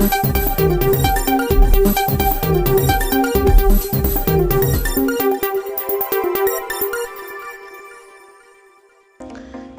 thank you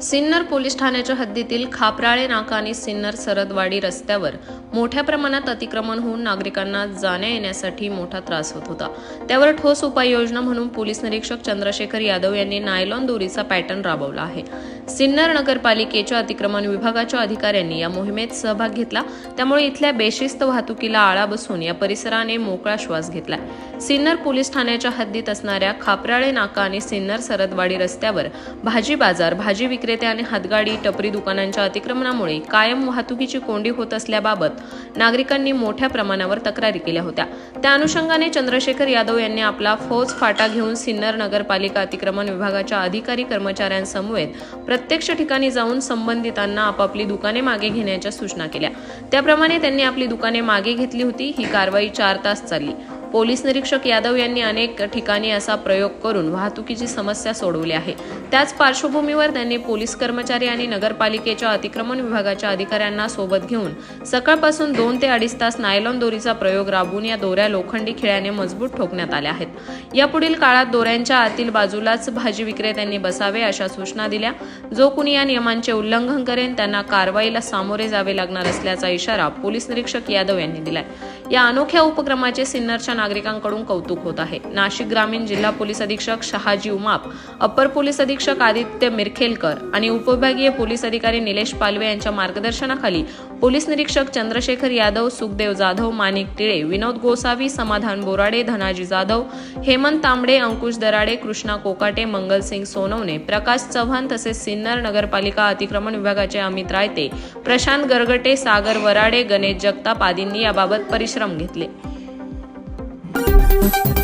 Sinnar police ठाण्याच्या हद्दीतील खापराळे नाका आणि सिन्नर सरदवाडी रस्त्यावर मोठ्या प्रमाणात अतिक्रमण होऊन नागरिकांना जाण्या येण्यासाठी मोठा त्रास होत होता. त्यावर ठोस उपाययोजना म्हणून पोलीस निरीक्षक चंद्रशेखर यादव यांनी नायलॉन दोरीचा पॅटर्न राबवला आहे. सिन्नर नगरपालिकेच्या अतिक्रमण विभागाच्या अधिकाऱ्यांनी या मोहिमेत सहभाग घेतला. त्यामुळे इथल्या बेशिस्त वाहतुकीला आळा बसून या परिसराने मोकळा श्वास घेतलाय. सिन्नर पोलीस ठाण्याच्या हद्दीत असणाऱ्या खापराळे नाका आणि सिन्नर सरदवाडी रस्त्यावर भाजी बाजार भाजी विक्री विक्रेते आणि हातगाडी टपरी दुकानांच्या अतिक्रमणामुळे कायम वाहतुकीची कोंडी होत असल्याबाबत नागरिकांनी मोठ्या प्रमाणावर तक्रारी केल्या होत्या. त्या अनुषंगाने चंद्रशेखर यादव यांनी आपला फौज फाटा घेऊन सिन्नर नगरपालिका अतिक्रमण विभागाच्या अधिकारी कर्मचाऱ्यांसमवेत प्रत्यक्ष ठिकाणी जाऊन संबंधितांना आपापली दुकाने मागे घेण्याच्या सूचना केल्या. त्याप्रमाणे त्यांनी आपली दुकाने मागे घेतली होती ही कारवाई चार तास चालली. पोलीस निरीक्षक यादव यांनी अनेक ठिकाणी असा प्रयोग करून वाहतुकीची समस्या सोडवली आहे. त्याच पार्श्वभूमीवर त्यांनी पोलीस कर्मचारी आणि नगरपालिकेच्या अतिक्रमण विभागाच्या अधिकाऱ्यांना सोबत घेऊन सकाळपासून दोन ते अडीच तास नायलॉन दोरीचा प्रयोग राबवून या दोऱ्या लोखंडी खिळ्याने मजबूत ठोकण्यात आल्या आहेत. यापुढील काळात दोऱ्यांच्या आतील बाजूलाच भाजी विक्रेत्यांनी बसावे अशा सूचना दिल्या. जो कुणी या नियमांचे उल्लंघन करेन त्यांना कारवाईला सामोरे जावे लागणार असल्याचा इशारा पोलीस निरीक्षक यादव यांनी दिलाय. या अनोख्या उपक्रमाचे सिन्नरच्या नागरिकांकडून कौतुक होत आहे. नाशिक ग्रामीण जिल्हा पोलीस अधीक्षक शहाजी उमाप अपर पोलीस अधीक्षक आदित्य मिरखेलकर आणि उपविभागीय पोलीस अधिकारी निलेश पालवे यांच्या मार्गदर्शनाखाली पोलीस निरीक्षक चंद्रशेखर यादव सुखदेव जाधव माणिक टिळे विनोद गोसावी समाधान बोराडे धनाजी जाधव हेमंत तांबडे अंकुश दराडे कृष्णा कोकाटे मंगलसिंग सोनवणे प्रकाश चव्हाण तसेच सिन्नर नगरपालिका अतिक्रमण विभागाचे अमित रायते प्रशांत गरगटे सागर वराडे गणेश जगताप आदींनी याबाबत परिश्रम घेतले. thank you